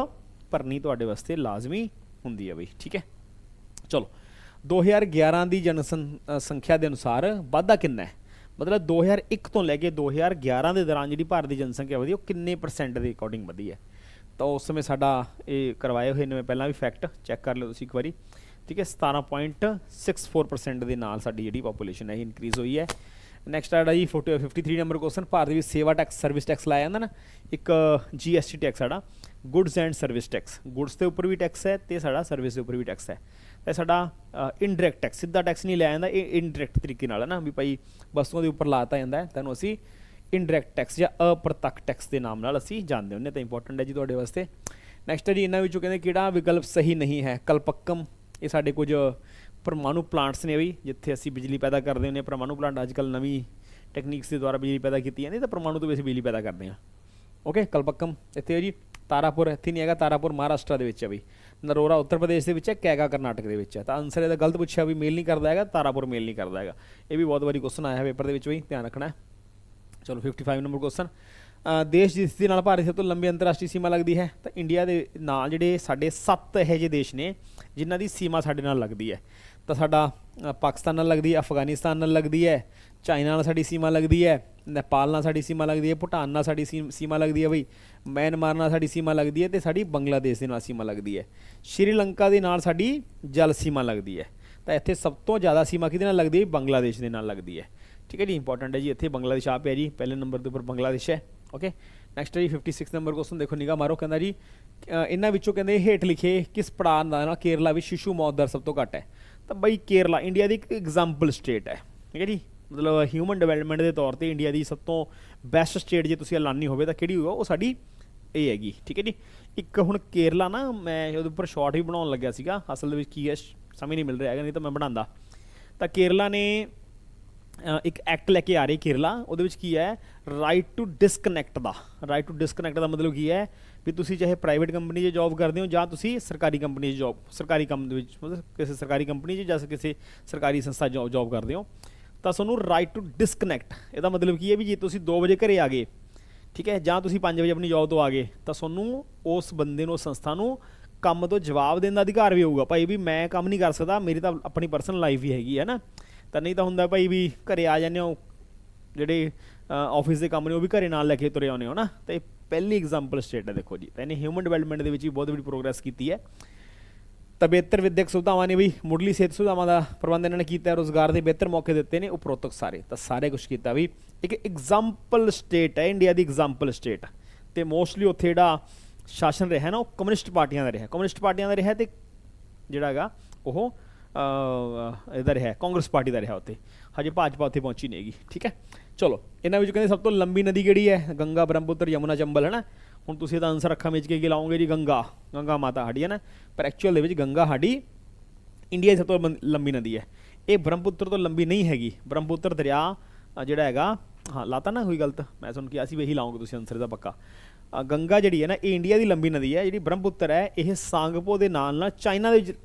ਭਰਨੀ ਤੁਹਾਡੇ ਵਾਸਤੇ ਲਾਜ਼ਮੀ ਹੁੰਦੀ ਹੈ ਬਈ, ਠੀਕ ਹੈ? ਚਲੋ 2011 ਦੀ ਜਨਸੰਖਿਆ ਦੇ ਅਨੁਸਾਰ ਵਾਧਾ ਕਿੰਨਾ ਹੈ? ਮਤਲਬ 2001 ਤੋਂ ਲੈ ਕੇ 2011 ਦੇ ਦੌਰਾਨ ਜਿਹੜੀ ਭਾਰਤ ਦੀ ਜਨਸੰਖਿਆ ਵਧੀ, ਉਹ ਕਿੰਨੇ ਪਰਸੈਂਟ ਦੇ ਅਕੋਰਡਿੰਗ ਵਧੀ ਹੈ? ਤਾਂ ਉਸ ਸਮੇਂ ਸਾਡਾ ਇਹ ਕਰਵਾਏ ਹੋਏ ਨੇ ਮੈਂ ਪਹਿਲਾਂ ਵੀ ਫੈਕਟ ਚੈੱਕ ਕਰ ਲਿਓ ਤੁਸੀਂ ਇੱਕ ਵਾਰੀ। ਠੀਕ ਹੈ 17.64% ਦੇ ਨਾਲ ਸਾਡੀ ਜਿਹੜੀ ਪੋਪੂਲੇਸ਼ਨ ਹੈ, ਇਹ ਇਨਕਰੀਜ਼ ਹੋਈ ਹੈ। ਨੈਕਸਟ ਆੜਾ ਜੀ 40 53 ਨੰਬਰ ਕੁਐਸਚਨ ਭਾਰਤ ਵਿੱਚ ਸੇਵਾ ਟੈਕਸ ਸਰਵਿਸ ਟੈਕਸ ਲਾਇਆ ਜਾਂਦਾ ਨਾ, ਇੱਕ ਜੀਐਸਟੀ ਟੈਕਸ ਸਾਡਾ goods and service tax goods ਦੇ ਉੱਪਰ ਵੀ ਟੈਕਸ ਹੈ ਤੇ ਸਾਡਾ ਸਰਵਿਸ ਦੇ ਉੱਪਰ ਵੀ ਟੈਕਸ ਹੈ। ਤੇ ਸਾਡਾ ਇਨਡਾਇਰੈਕਟ ਟੈਕਸ ਸਿੱਧਾ ਟੈਕਸ ਨਹੀਂ ਲਿਆ ਜਾਂਦਾ, ਇਹ ਇਨਡਾਇਰੈਕਟ ਤਰੀਕੇ ਨਾਲ ਹੈ ਨਾ, ਵੀ ਭਾਈ ਵਸਤੂਆਂ ਦੇ ਉੱਪਰ ਲਾਤਾ ਜਾਂਦਾ ਹੈ ਤੁਹਾਨੂੰ ਅਸੀਂ ਇਨਡਾਇਰੈਕਟ ਟੈਕਸ ਜਾਂ ਅਪ੍ਰਤੱਖ ਟੈਕਸ ਦੇ ਨਾਮ ਨਾਲ ਅਸੀਂ ਜਾਣਦੇ ਹੁੰਦੇ ਹਾਂ, ਤਾਂ ਇੰਪੋਰਟੈਂਟ ਹੈ ਜੀ ਤੁਹਾਡੇ ਵਾਸਤੇ। ਨੈਕਸਟ ਹੈ ਜੀ, ਇਹਨਾਂ ਵਿੱਚੋਂ ਕਹਿੰਦੇ ਕਿਹੜਾ ਵਿਕਲਪ ਸਹੀ ਨਹੀਂ ਹੈ, ਕਲਪੱਕਮ, ਇਹ ਸਾਡੇ ਕੁਝ ਪਰਮਾਣੂ ਪਲਾਂਟਸ ਨੇ ਵੀ, ਜਿੱਥੇ ਅਸੀਂ ਬਿਜਲੀ ਪੈਦਾ ਕਰਦੇ ਹੁੰਦੇ ਪਰਮਾਣੂ ਪਲਾਂਟ ਅੱਜ ਕੱਲ੍ਹ ਨਵੀਂ ਟੈਕਨੀਕਸ ਦੇ ਦੁਆਰਾ ਬਿਜਲੀ ਪੈਦਾ ਕੀਤੀ ਜਾਂਦੀ ਤਾਂ ਪਰਮਾਣੂ ਤੋਂ ਵੀ ਅਸੀਂ ਬਿਜਲੀ ਪੈਦਾ ਕਰਦੇ ਹਾਂ। ਓਕੇ ਕਲਪੱਕਮ, ਇੱਥੇ ਹੈ ਜੀ, ਤਾਰਾਪੁਰ, ਇੱਥੇ ਨਹੀਂ ਹੈਗਾ, ਤਾਰਾਪੁਰ ਮਹਾਰਾਸ਼ਟਰ ਦੇ ਵਿੱਚ ਹੈ ਵੀ। ਨਰੋਰਾ ਉੱਤਰ ਪ੍ਰਦੇਸ਼ ਦੇ ਵਿੱਚ ਹੈ, ਕੈਗਾ ਕਰਨਾਟਕ ਦੇ ਵਿੱਚ ਹੈ। ਤਾਂ ਆਨਸਰ ਇਹਦਾ ਗਲਤ ਪੁੱਛਿਆ ਵੀ ਮੇਲ ਨਹੀਂ ਕਰਦਾ ਹੈਗਾ, ਤਾਰਾਪੁਰ ਮੇਲ ਨਹੀਂ ਕਰਦਾ ਹੈਗਾ। ਇਹ ਵੀ ਬਹੁਤ ਵਾਰੀ ਕੁਐਸਚਨ ਆਇਆ ਹੈ ਪੇਪਰ ਦੇ ਵਿੱਚ ਵੀ, ਧਿਆਨ ਰੱਖਣਾ ਹੈ। ਚਲੋ 55 ਨੰਬਰ ਕੁਐਸਚਨ ਦੇਸ਼ ਜਿਸ ਦੇ ਨਾਲ ਭਾਰਤ ਸਭ ਤੋਂ ਲੰਬੀ ਅੰਤਰਰਾਸ਼ਟਰੀ ਸੀਮਾ ਲੱਗਦੀ ਹੈ। ਤਾਂ ਇੰਡੀਆ ਦੇ ਨਾਲ ਜਿਹੜੇ ਸਾਡੇ 7 ਇਹੋ ਜਿਹੇ ਦੇਸ਼ ਨੇ, ਜਿਨ੍ਹਾਂ ਦੀ ਸੀਮਾ ਸਾਡੇ ਨਾਲ ਲੱਗਦੀ ਹੈ। ਤਾਂ ਸਾਡਾ ਪਾਕਿਸਤਾਨ ਨਾਲ ਲੱਗਦੀ ਹੈ, ਅਫਗਾਨਿਸਤਾਨ ਨਾਲ ਲੱਗਦੀ ਹੈ, ਚਾਈਨਾ ਨਾਲ ਸਾਡੀ ਸੀਮਾ ਲੱਗਦੀ ਹੈ, ਨੇਪਾਲ ਨਾਲ ਸਾਡੀ ਸੀਮਾ ਲੱਗਦੀ ਹੈ, ਭੂਟਾਨ ਨਾਲ ਸਾਡੀ ਸੀਮਾ ਲੱਗਦੀ ਹੈ ਬਈ, ਮਿਆਂਮਾਰ ਨਾਲ ਸਾਡੀ ਸੀਮਾ ਲੱਗਦੀ ਹੈ ਤੇ ਸਾਡੀ ਬੰਗਲਾਦੇਸ਼ ਦੇ ਨਾਲ ਸੀਮਾ ਲੱਗਦੀ ਹੈ। ਸ਼੍ਰੀਲੰਕਾ ਦੇ ਨਾਲ ਸਾਡੀ ਜਲ ਸੀਮਾ ਲੱਗਦੀ ਹੈ। ਤਾਂ ਇੱਥੇ ਸਭ ਤੋਂ ਜ਼ਿਆਦਾ ਸੀਮਾ ਕਿਹਦੇ ਨਾਲ ਲੱਗਦੀ ਹੈ? ਬੰਗਲਾਦੇਸ਼ ਦੇ ਨਾਲ ਲੱਗਦੀ ਹੈ। ਠੀਕ ਹੈ ਜੀ ਇੰਪੋਰਟੈਂਟ ਹੈ ਜੀ, ਇੱਥੇ ਬੰਗਲਾਦੇਸ਼ ਆ ਪਿਆ ਜੀ, ਪਹਿਲੇ ਨੰਬਰ ਦੇ ਉੱਪਰ ਬੰਗਲਾਦੇਸ਼ ਹੈ। ਓਕੇ ਨੈਕਸਟ ਹੈ ਜੀ 56 ਨੰਬਰ ਕੁਐਸਚਨ ਦੇਖੋ, ਨਿਗਾਹ ਮਾਰੋ, ਕਹਿੰਦਾ ਜੀ ਇਹਨਾਂ ਵਿੱਚੋਂ ਕਹਿੰਦੇ ਹੇਠ ਲਿਖੇ ਕਿਸ ਪੜਾਅ ਦਾ ਨਾਲ ਕੇਰਲਾ ਵਿੱਚ ਸ਼ਿਸ਼ੂ ਮੌਤ ਦਰ ਸਭ ਤੋਂ ਘੱਟ ਹੈ? ਤਾਂ ਬਈ ਕੇਰਲਾ, ਇੰਡੀਆ ਦੀ ਇੱਕ ਐਗਜ਼ਾਮਪਲ ਸਟੇਟ ਹੈ, ਠੀਕ ਹੈ ਜੀ? ਮਤਲਬ ਹਿਊਮਨ ਡਿਵੈਲਪਮੈਂਟ ਦੇ ਤੌਰ ਤੇ ਇੰਡੀਆ ਦੀ ਸਭ ਤੋਂ ਬੈਸਟ ਸਟੇਟ ਜੇ ਤੁਸੀਂ ਐਲਾਨੀ ਹੋਵੇ ਤਾਂ ਕਿਹੜੀ ਹੋਊਗਾ? ਉਹ ਸਾਡੀ ਇਹ ਹੈਗੀ, ਠੀਕ ਹੈ ਜੀ? ਇੱਕ ਹੁਣ ਕੇਰਲਾ ਨਾ, ਮੈਂ ਉਹਦੇ ਉੱਪਰ ਸ਼ਾਰਟ ਵੀ ਬਣਾਉਣ ਲੱਗਿਆ ਸੀਗਾ, ਅਸਲ ਦੇ ਵਿੱਚ ਕੀ ਹੈ, ਸਮਝ ਨਹੀਂ ਮਿਲ ਰਿਹਾ ਹੈਗਾ, ਨਹੀਂ ਤਾਂ ਮੈਂ ਬਣਾਉਂਦਾ। ਤਾਂ ਕੇਰਲਾ ਨੇ ਇੱਕ ਐਕਟ ਲੈ ਕੇ ਆ ਰਹੀ ਕੇਰਲਾ, ਉਹਦੇ ਵਿੱਚ ਕੀ ਹੈ ਰਾਈਟ ਟੂ ਡਿਸਕਨੈਕਟ ਦਾ। ਰਾਈਟ ਟੂ ਡਿਸਕਨੈਕਟ ਦਾ ਮਤਲਬ ਕੀ ਹੈ ਵੀ ਤੁਸੀਂ ਚਾਹੇ ਪ੍ਰਾਈਵੇਟ ਕੰਪਨੀ 'ਚ ਜੌਬ ਕਰਦੇ ਹੋ ਜਾਂ ਤੁਸੀਂ ਸਰਕਾਰੀ ਕੰਪਨੀ 'ਚ ਜੌਬ ਸਰਕਾਰੀ ਕੰਮ ਦੇ ਵਿੱਚ, ਮਤਲਬ ਕਿਸੇ ਸਰਕਾਰੀ ਕੰਪਨੀ 'ਚ ਜਾਂ ਕਿਸੇ ਸਰਕਾਰੀ ਸੰਸਥਾ 'ਚ ਜੌਬ ਕਰਦੇ ਹੋ, ਤਾਂ ਤੁਹਾਨੂੰ ਰਾਈਟ ਟੂ ਡਿਸਕਨੈਕਟ ਇਹਦਾ ਮਤਲਬ ਕੀ ਹੈ ਵੀ ਜੇ ਤੁਸੀਂ 2 ਵਜੇ ਘਰੇ ਆ ਗਏ, ਠੀਕ ਹੈ, ਜਾਂ ਤੁਸੀਂ 5 ਵਜੇ ਆਪਣੀ ਜੌਬ ਤੋਂ ਆ ਗਏ, ਤਾਂ ਤੁਹਾਨੂੰ ਉਸ ਬੰਦੇ ਨੂੰ, ਉਸ ਸੰਸਥਾ ਨੂੰ ਕੰਮ ਤੋਂ ਜਵਾਬ ਦੇਣ ਦਾ ਅਧਿਕਾਰ ਵੀ ਹੋਊਗਾ। ਭਾਈ ਵੀ ਮੈਂ ਕੰਮ ਨਹੀਂ ਕਰ ਸਕਦਾ, ਮੇਰੀ ਤਾਂ ਆਪਣੀ ਪਰਸਨਲ ਲਾਈਫ ਵੀ ਹੈਗੀ ਹੈ ਨਾ। ਤਾਂ ਨਹੀਂ ਤਾਂ ਹੁੰਦਾ ਭਾਈ ਵੀ ਘਰੇ ਆ ਜਾਂਦੇ ਹੋ, ਜਿਹੜੇ ਆਫਿਸ ਦੇ ਕੰਮ ਨੇ ਉਹ ਵੀ ਘਰੇ ਨਾਲ ਲੈ ਕੇ ਤੁਰੇ ਆਉਂਦੇ ਹੋ ਨਾ। ਤੇ ਪਹਿਲੀ ਐਗਜ਼ਾਮਪਲ ਸਟੇਟ ਹੈ ਦੇਖੋ ਜੀ। ਤਾਂ ਇਹਨੇ ਹਿਊਮਨ ਡਿਵੈਲਪਮੈਂਟ ਦੇ ਵਿੱਚ ਵੀ ਬਹੁਤ ਵੱਡੀ ਪ੍ਰੋਗਰੈਸ ਕੀਤੀ ਹੈ। ਤਾਂ ਬਿਹਤਰ ਵਿਦਿਅਕ ਸੁਵਿਧਾਵਾਂ ਨੇ ਵੀ ਮੁੱਢਲੀ ਸਿਹਤ ਸੁਵਿਧਾਵਾਂ ਦਾ ਪ੍ਰਬੰਧ ਇਹਨਾਂ ਨੇ ਕੀਤਾ ਹੈ ਰੋਜ਼ਗਾਰ ਦੇ ਬਿਹਤਰ ਮੌਕੇ ਦਿੱਤੇ ਨੇ ਉਪਰੋਕਤ ਸਾਰੇ। ਤਾਂ ਸਾਰੇ ਕੁਝ ਕੀਤਾ ਵੀ। ਇੱਕ ਐਗਜ਼ਾਮਪਲ ਸਟੇਟ ਹੈ ਇੰਡੀਆ ਦੀ ਐਗਜ਼ਾਮਪਲ ਸਟੇਟ ਤੇ ਮੋਸਟਲੀ ਉੱਥੇ ਜਿਹੜਾ ਸ਼ਾਸਨ ਰਿਹਾ ਨਾ ਉਹ ਕਮਿਊਨਿਸਟ ਪਾਰਟੀਆਂ ਦਾ ਰਿਹਾ। ਕਮਿਊਨਿਸਟ ਪਾਰਟੀਆਂ ਦਾ ਰਿਹਾ ਤੇ ਜਿਹੜਾ ਹੈਗਾ ਉਹ ਅਹ, ਇਹਦਾ ਰਿਹਾ ਕਾਂਗਰਸ ਪਾਰਟੀ ਦਾ ਰਿਹਾ ਉੱਥੇ। ਹਜੇ ਭਾਜਪਾ ਉੱਥੇ ਪਹੁੰਚੀ ਨਹੀਂ ਹੈਗੀ ਠੀਕ ਹੈ? ਚਲੋ, ਇਹਨਾਂ ਵਿੱਚ ਕਹਿੰਦੇ ਸਭ ਤੋਂ ਲੰਬੀ ਨਦੀ ਕਿਹੜੀ ਹੈ? ਗੰਗਾ, ਬ੍ਰਹਮਪੁੱਤਰ, ਯਮੁਨਾ, ਚੰਬਲ ਹੈ ਨਾ ਹੁਣ ਤੁਸੀਂ ਇਹਦਾ ਆਨਸਰ ਅੱਖਾਂ ਵਿੱਚ ਕੇ ਕੀ ਲਾਓਗੇ ਜੀ ਗੰਗਾ ਗੰਗਾ ਮਾਤਾ ਸਾਡੀ ਹੈ ਨਾ ਪਰ ਐਕਚੁਅਲ ਦੇ ਵਿੱਚ ਗੰਗਾ ਸਾਡੀ ਇੰਡੀਆ ਦੀ ਸਭ ਤੋਂ ਲੰਬ- ਲੰਬੀ ਨਦੀ ਹੈ। ਇਹ ਬ੍ਰਹਮਪੁੱਤਰ ਤੋਂ ਲੰਬੀ ਨਹੀਂ ਹੈਗੀ। ਬ੍ਰਹਮਪੁੱਤਰ ਦਰਿਆ ਜਿਹੜਾ ਹੈਗਾ, ਹਾਂ, ਲਾਤਾ ਨਾ ਕੋਈ ਗਲਤ? ਮੈਂ ਤੁਹਾਨੂੰ ਕਿਹਾ ਸੀ ਵੀ ਇਹੀ ਲਾਉਂਗੇ ਤੁਸੀਂ ਆਨਸਰ ਦਾ ਪੱਕਾ। ਗੰਗਾ ਜਿਹੜੀ ਹੈ ਨਾ, ਇਹ ਇੰਡੀਆ ਦੀ ਲੰਬੀ ਨਦੀ ਹੈ, ਜਿਹੜੀ ਬ੍ਰਹਮਪੁੱਤਰ ਹੈ, ਇਹ ਸਾਂਗਪੋ ਦੇ ਨਾਲ ਨਾਲ ਚਾਈਨਾ ਦੇ ਵਿੱਚ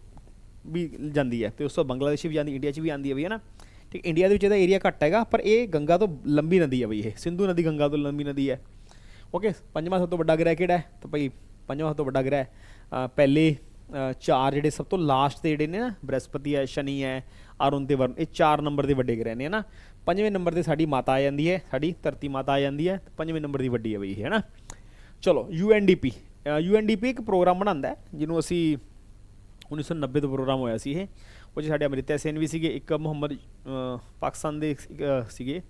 ਵੀ ਜਾਂਦੀ ਹੈ। ਤੇ ਉਸ ਤੋਂ ਬੰਗਲਾਦੇਸ਼ ਵੀ ਜਾਂਦੀ ਇੰਡੀਆ 'ਚ ਵੀ ਆਉਂਦੀ ਹੈ ਵੀ ਹੈ ਨਾ ਠੀਕ ਇੰਡੀਆ ਦੇ ਵਿੱਚ ਇਹਦਾ ਏਰੀਆ ਘੱਟ ਹੈਗਾ, ਪਰ ਇਹ ਗੰਗਾ ਤੋਂ ਲੰਬੀ ਨਦੀ ਹੈ ਬਈ ਇਹ। ਸਿੰਧੂ ਨਦੀ ਗੰਗਾ ਤੋਂ ਲੰਬੀ ਨਦੀ ਹੈ। ਓਕੇ ਪੰਜਵਾਂ ਸਭ ਤੋਂ ਵੱਡਾ ਗ੍ਰਹਿ ਕਿਹੜਾ ਹੈ? ਤਾਂ ਭਾਈ ਪੰਜਵਾਂ ਸਭ ਤੋਂ ਵੱਡਾ ਗ੍ਰਹਿ ਪਹਿਲੇ ਚਾਰ ਜਿਹੜੇ ਸਭ ਤੋਂ ਲਾਸਟ ਤੇ ਜਿਹੜੇ ਨੇ ਨਾ, ਬ੍ਰਹਸਪਤੀ ਹੈ, ਸ਼ਨੀ ਹੈ, ਅਰੁਣ ਤੇ ਵਰਨ ਇਹ ਚਾਰ ਨੰਬਰ ਦੇ ਵੱਡੇ ਗ੍ਰਹਿ ਨੇ ਨਾ ਪੰਜਵੇਂ ਨੰਬਰ ਤੇ ਸਾਡੀ ਮਾਤਾ ਆ ਜਾਂਦੀ ਹੈ, ਸਾਡੀ ਧਰਤੀ ਮਾਤਾ ਆ ਜਾਂਦੀ ਹੈ ਪੰਜਵੇਂ ਨੰਬਰ ਦੀ ਵੱਡੀ ਹੈ ਬਈ ਇਹ ਹੈ ਨਾ ਚਲੋ UNDP UNDP ਇੱਕ ਪ੍ਰੋਗਰਾਮ ਬਣਾਉਂਦਾ ਜਿਹਨੂੰ ਅਸੀਂ 1990 ਤੋਂ ਪ੍ਰੋਗਰਾਮ ਹੋਇਆ ਸੀ ਇਹ। ਉਹ 'ਚ ਸਾਡੇ ਅਮ੍ਰਿਤਾ ਸੇਨ ਵੀ ਸੀਗੇ ਇੱਕ ਮੁਹੰਮਦ ਪਾਕਿਸਤਾਨ ਦੇ ਸੀਗੇ।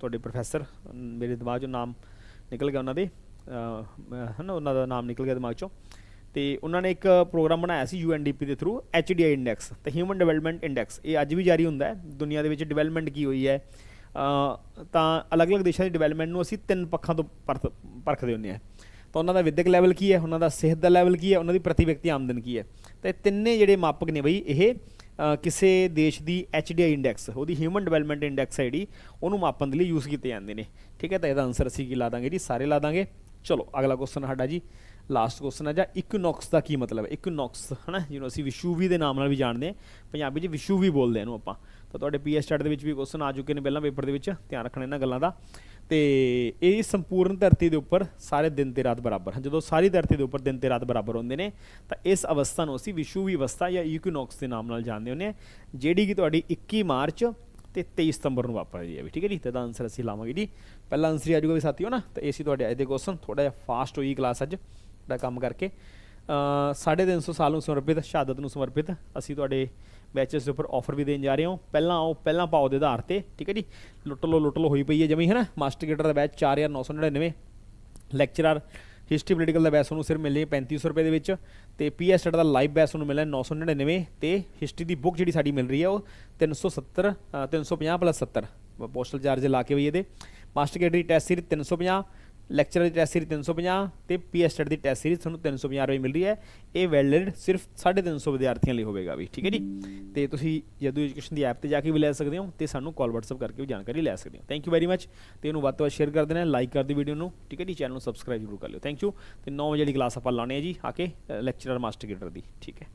ਤੁਹਾਡੇ ਪ੍ਰੋਫੈਸਰ ਮੇਰੇ ਦਿਮਾਗ 'ਚੋਂ ਨਾਮ ਨਿਕਲ ਗਿਆ ਉਹਨਾਂ ਦੇ। ਅ, ਹੈ ਨਾ ਉਹਨਾਂ ਦਾ ਨਾਮ ਨਿਕਲ ਗਿਆ ਦਿਮਾਗ 'ਚੋਂ। ਤੇ ਉਹਨਾਂ ਨੇ ਇੱਕ ਪ੍ਰੋਗਰਾਮ ਬਣਾਇਆ ਸੀ UNDP ਦੇ ਥਰੂ HDI ਇੰਡੈਕਸ ਤੇ ਹਿਊਮਨ ਡਿਵੈਲਪਮੈਂਟ ਇੰਡੈਕਸ ਇਹ ਅੱਜ ਵੀ ਜਾਰੀ ਹੁੰਦਾ ਹੈ। ਦੁਨੀਆ ਦੇ ਵਿੱਚ ਡਿਵੈਲਪਮੈਂਟ ਕੀ ਹੋਈ ਹੈ? ਤਾਂ ਅਲੱਗ-ਅਲੱਗ ਦੇਸ਼ਾਂ ਦੀ ਡਿਵੈਲਪਮੈਂਟ ਨੂੰ ਅਸੀਂ ਤਿੰਨ ਪੱਖਾਂ ਤੋਂ ਪਰਖ ਪਰਖਦੇ ਹੁੰਦੇ ਹਾਂ। ਤਾਂ ਉਹਨਾਂ ਦਾ ਵਿਦਿਅਕ ਲੈਵਲ ਕੀ ਹੈ? ਉਹਨਾਂ ਦਾ ਸਿਹਤ ਦਾ ਲੈਵਲ ਕੀ ਹੈ? ਉਹਨਾਂ ਦੀ ਪ੍ਰਤੀ ਵਿਅਕਤੀ ਆਮਦਨ ਕੀ ਹੈ? ਤਾਂ ਇਹ ਤਿੰਨੇ ਜਿਹੜੇ ਮਾਪਕ ਨੇ ਬਈ, ਇਹ ਕਿਸੇ ਦੇਸ਼ ਦੀ HDI ਇੰਡੈਕਸ ਉਹਦੀ ਹਿਊਮਨ ਡਿਵੈਲਪਮੈਂਟ ਇੰਡੈਕਸ ਹੈ ਜਿਹੜੀ, ਉਹਨੂੰ ਮਾਪਣ ਦੇ ਲਈ ਯੂਜ਼ ਕੀਤੇ ਜਾਂਦੇ ਨੇ। ਠੀਕ ਹੈ? ਤਾਂ ਇਹਦਾ ਆਨਸਰ ਅਸੀਂ ਕੀ ਲਾ ਦਾਂਗੇ ਜੀ? ਸਾਰੇ ਲਾ ਦਾਂਗੇ। ਚਲੋ, ਅਗਲਾ ਕੁਐਸਚਨ ਸਾਡਾ ਜੀ ਲਾਸਟ ਕੁਐਸਚਨ ਹੈ ਜਾਂ ਇਕਨੋਕਸ ਦਾ ਕੀ ਮਤਲਬ ਹੈ? ਇਕਨੋਕਸ ਹਨਾ? ਜਿਹਨੂੰ ਅਸੀਂ ਵਿਸ਼ੂਵੀ ਦੇ ਨਾਮ ਨਾਲ ਵੀ ਜਾਣਦੇ ਹਾਂ। ਪੰਜਾਬੀ 'ਚ ਵਿਸ਼ੂਵੀ ਬੋਲਦੇ ਹਾਂ ਇਹਨੂੰ ਆਪਾਂ। ਤਾਂ ਤੁਹਾਡੇ ਪੀਐਸ ਸਟੱਡ ਦੇ ਵਿੱਚ ਵੀ ਕੁਐਸਚਨ ਆ ਚੁੱਕੇ ਨੇ ਪਹਿਲਾਂ ਪੇਪਰ ਦੇ ਵਿੱਚ। ਧਿਆਨ ਰੱਖਣਾ ਇਹਨਾਂ ਗੱਲਾਂ ਦਾ। ਤੇ ਇਹ ਸੰਪੂਰਨ ਧਰਤੀ ਦੇ ਉੱਪਰ ਸਾਰੇ ਦਿਨ ਤੇ ਰਾਤ ਬਰਾਬਰ ਹਨ। ਜਦੋਂ ਸਾਰੀ ਧਰਤੀ ਦੇ ਉੱਪਰ ਦਿਨ ਤੇ ਰਾਤ ਬਰਾਬਰ ਹੁੰਦੇ ਨੇ ਤਾਂ ਇਸ ਅਵਸਥਾ ਨੂੰ ਅਸੀਂ ਵਿਸ਼ੂਵੀ ਅਵਸਥਾ ਜਾਂ ਇਕਨੋਕਸ ਦੇ ਨਾਮ ਨਾਲ ਜਾਣਦੇ ਹੁੰਦੇ ਹਾਂ ਜਿਹੜੀ ਕਿ ਤੁਹਾਡੀ 21 ਮਾਰਚ ਤੇ 23 ਸਤੰਬਰ ਨੂੰ ਵਾਪਰਦੀ ਹੈ ਵੀ ਠੀਕ ਹੈ ਜੀ? ਤੇ ਦਾ ਆਨਸਰ ਅਸੀਂ ਲਾਵਾਂਗੇ ਜੀ। ਪਹਿਲਾ ਆਨਸਰ ਆ ਜਾਊਗਾ ਵੀ ਸਾਥੀਓ ਨਾ ਤੇ ਇਹ ਸੀ ਤੁਹਾਡੇ ਅੱਜ ਦੇ ਕੁਐਸਚਨ ਥੋੜਾ ਜਿਹਾ ਫਾਸਟ ਹੋਈ ਕਲਾਸ ਅੱਜ ਦਾ ਕੰਮ ਕਰਕੇ। ਅ, ਸਾਢੇ ਤਿੰਨ ਸੌ ਸਾਲ ਨੂੰ ਸਮਰਪਿਤ ਸ਼ਹਾਦਤ ਨੂੰ ਸਮਰਪਿਤ ਅਸੀਂ ਤੁਹਾਡੇ ਬੈਚਸ ਦੇ ਉੱਪਰ ਆਫਰ ਵੀ ਦੇਣ ਜਾ ਰਹੇ ਹਾਂ। ਪਹਿਲਾਂ ਆਓ ਪਹਿਲਾਂ ਪਾਓ ਦੇ ਆਧਾਰ ਤੇ ਠੀਕ ਹੈ ਜੀ? ਲੁੱਟ ਲੋ ਲੁੱਟ ਲੋ ਹੋਈ ਪਈ ਹੈ ਜਮੀ ਹੈ ਨਾ? ਮਾਸਟਰ ਗੇਟਰ ਦਾ ਬੈਚ 4999 ਲੈਕਚਰਰ ਹਿਸਟਰੀ ਪੋਲੀਟੀਕਲ ਦਾ ਬੈਚ ਤੁਹਾਨੂੰ ਸਿਰਫ ਮਿਲਣੀ ਹੈ 3500 ਰੁਪਏ ਦੇ ਵਿੱਚ ਤੇ ਪੀਐਸ ਦਾ ਲਾਈਵ ਬੈਚ ਤੁਹਾਨੂੰ ਮਿਲਣਾ 999 ਤੇ ਹਿਸਟਰੀ ਦੀ ਬੁੱਕ ਜਿਹੜੀ ਸਾਡੀ ਮਿਲ ਰਹੀ ਹੈ ਉਹ 370 ਅ, 350 ਪਲੱਸ 70 ਪੋਸਟਲ ਚਾਰਜ ਲਾ ਕੇ ਵੀ ਇਹਦੇ। ਮਾਸਟਰ ਗੇਟ ਦੀ ਟੈਸਟ ਸੀਰੀਜ਼ 350 ਲੈਕਚਰ ਦੀ ਟੈਸਟ ਸੀਰੀਜ਼ 350 ਤੇ ਪੀਐਸ ਦੀ ਟੈਸਟ ਸੀਰੀਜ਼ ਤੁਹਾਨੂੰ 350 ਰੁਪਏ ਮਿਲ ਰਹੀ ਹੈ। ਇਹ ਵੈਲਿਡ ਸਿਰਫ 350 ਵਿਦਿਆਰਥੀਆਂ ਲਈ ਹੋਵੇਗਾ ਵੀ, ਠੀਕ ਹੈ ਜੀ? ਤੇ ਤੁਸੀਂ ਜਦੂ ਐਜੂਕੇਸ਼ਨ ਦੀ ਐਪ ਤੇ ਜਾ ਕੇ ਵੀ ਲੈ ਸਕਦੇ ਹੋ ਤੇ ਸਾਨੂੰ ਕਾਲ WhatsApp ਕਰਕੇ ਵੀ ਜਾਣਕਾਰੀ ਲੈ ਸਕਦੇ ਹੋ। ਥੈਂਕ ਯੂ ਵੈਰੀ ਮੱਚ ਤੇ ਇਹਨੂੰ ਵੱਧ ਤੋਂ ਵੱਧ ਸ਼ੇਅਰ ਕਰ ਦੇਣਾ ਲਾਈਕ ਕਰ ਦਿਓ ਵੀਡੀਓ ਨੂੰ, ਠੀਕ ਹੈ ਜੀ? ਚੈਨਲ ਨੂੰ ਸਬਸਕ੍ਰਾਈਬ ਜ਼ਰੂਰ ਕਰ ਲਿਓ। ਥੈਂਕ ਯੂ ਤੇ 9 ਵਜੇ ਵਾਲੀ ਕਲਾਸ ਆਪਾਂ ਲਾਉਣੀ ਹੈ ਜੀ, ਆ ਕੇ ਲੈਕਚਰਰ ਮਾਸਟਰ ਗੇਟਰ ਦੀ, ਠੀਕ ਹੈ?